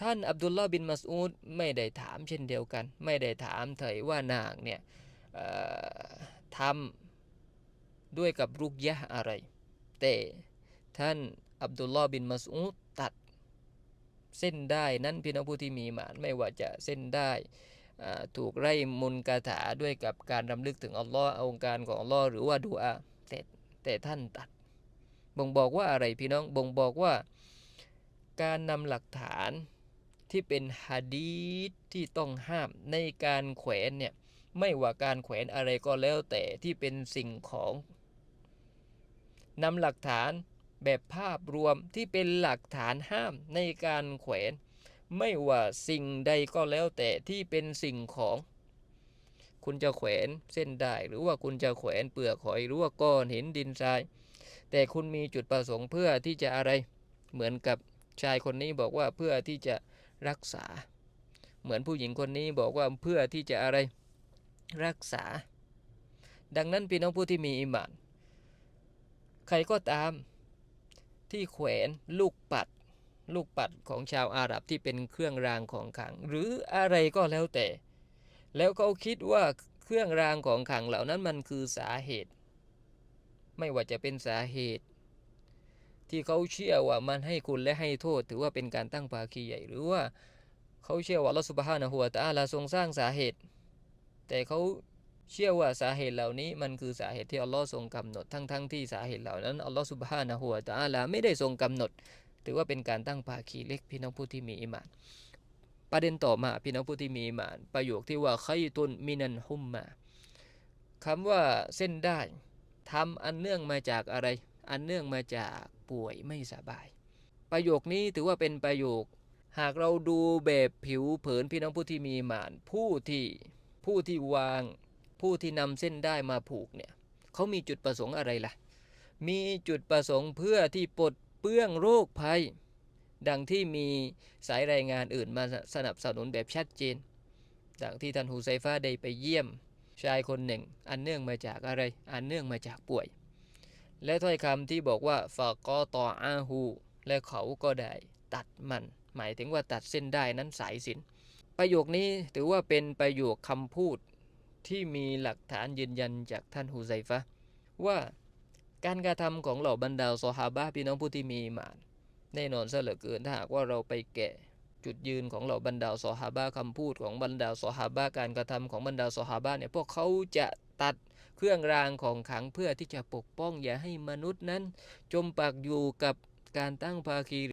ท่านอับดุลลอฮ์บินมัสอูดไม่ได้ถามเช่นเดียวกัน ไม่ได้ถามเถยว่านางเนี่ยทำด้วยกับรุกยะอะไร แต่ท่านอับดุลลอฮ์บินมัสอูดตัดเส้นได้นั้นพี่น้องผู้ที่มีหมานไม่ว่าจะเส้นได้ถูกไล่มุนกาถาด้วยกับการรำลึกถึงอัลลอฮ์องค์การของอัลลอฮ์หรือว่าดูอาแต่แต่ท่านตัด บ่งบอกว่าอะไรพี่น้องบ่งบอกว่า การนำหลักฐาน ที่เป็นฮะดีษที่ต้องห้ามในการแขวนเนี่ยไม่ว่าการแขวนอะไรก็แล้วแต่ที่เป็นสิ่งของนำหลักฐานแบบภาพรวมที่เป็นหลักฐานห้ามในการแขวน ไม่ว่าสิ่งใดก็แล้วแต่ที่เป็นสิ่งของ คุณจะแขวนเส้นได้หรือว่าคุณจะแขวนเปลือกหอยหรือว่าก้อนหินดินทราย แต่คุณมีจุดประสงค์เพื่อที่จะอะไรเหมือนกับชายคนนี้บอกว่าเพื่อที่จะ รักษา เหมือนผู้หญิงคนนี้บอกว่าเพื่อที่จะอะไรรักษา ดังนั้นพี่น้องผู้ที่มีอิมานใครก็ตามที่แขวนลูกปัด ลูกปัดของชาวอาหรับที่เป็นเครื่องรางของขัง หรืออะไรก็แล้วแต่ แล้วเขาคิดว่าเครื่องรางของขังเหล่านั้นมันคือสาเหตุ ไม่ว่าจะเป็นสาเหตุ ที่เขาเชื่อว่ามันให้คุณและให้โทษ ถือว่าเป็นการตั้งภาคีใหญ่ หรือว่าเขาเชื่อว่าอัลลอฮฺสุบฮานะฮูวตาลาทรงสร้างสาเหตุ แต่เขาเชื่อว่าสาเหตุเหล่านี้มันคือสาเหตุที่อัลลอฮ์ทรงกำหนดทั้งๆทที่สาเหตุเหล่านั้นอัลลอฮฺสุบฮานะฮูวตาลาไม่ได้ทรงกำหนด ถือว่าเป็นการตั้งภาคีเล็กพี่น้องผู้ที่มีอิมาน ประเด็นต่อมาพี่น้องผู้ที่มีอิมาน ประโยคที่ว่าไคตุนมินันฮุมมาคำว่าเส้นได้ทำอันเนื่องมาจากอะไร อันเนื่องมาจาก ป่วยไม่สบาย ประโยคนี้ถือว่าเป็นประโยค หากเราดูแบบผิวเผินพี่น้องผู้ที่มีหมานผู้ที่ผู้ที่วาง ผู้ที่นำเส้นได้มาผูกเนี่ยเขามีจุดประสงค์อะไรล่ะ มีจุดประสงค์เพื่อที่ปลดเปื้องโรคภัย ดังที่มีสายรายงานอื่นมาสนับสนุนแบบชัดเจนดังที่ท่านฮูไซฟาได้ไปเยี่ยมชายคนหนึ่ง อันเนื่องมาจากอะไร อันเนื่องมาจากป่วย และถ้อยคำที่บอกว่าฟากอต่ออาหูและเขาก็ได้ตัดมัน หมายถึงว่าตัดเส้นได้นั้นสายสิน ประโยคนี้ถือว่าเป็นประโยคคำพูดที่มีหลักฐานยืนยันจากท่านฮูไซฟะว่าการกระทำของเหล่าบรรดาซอฮาบะพี่น้องผู้ที่มีมาน แน่นอนซะเหลือเกินถ้าหากว่าเราไปแกะจุดยืนของเหล่าบรรดาซอฮาบะคำพูดของบรรดาซอฮาบะการกระทำของบรรดาซอฮาบะเนี่ยพวกเขาจะตัด เครื่องรางของขังเพื่อที่จะปกป้องอย่าให้มนุษย์นั้น จมปักอยู่กับการตั้งภาคี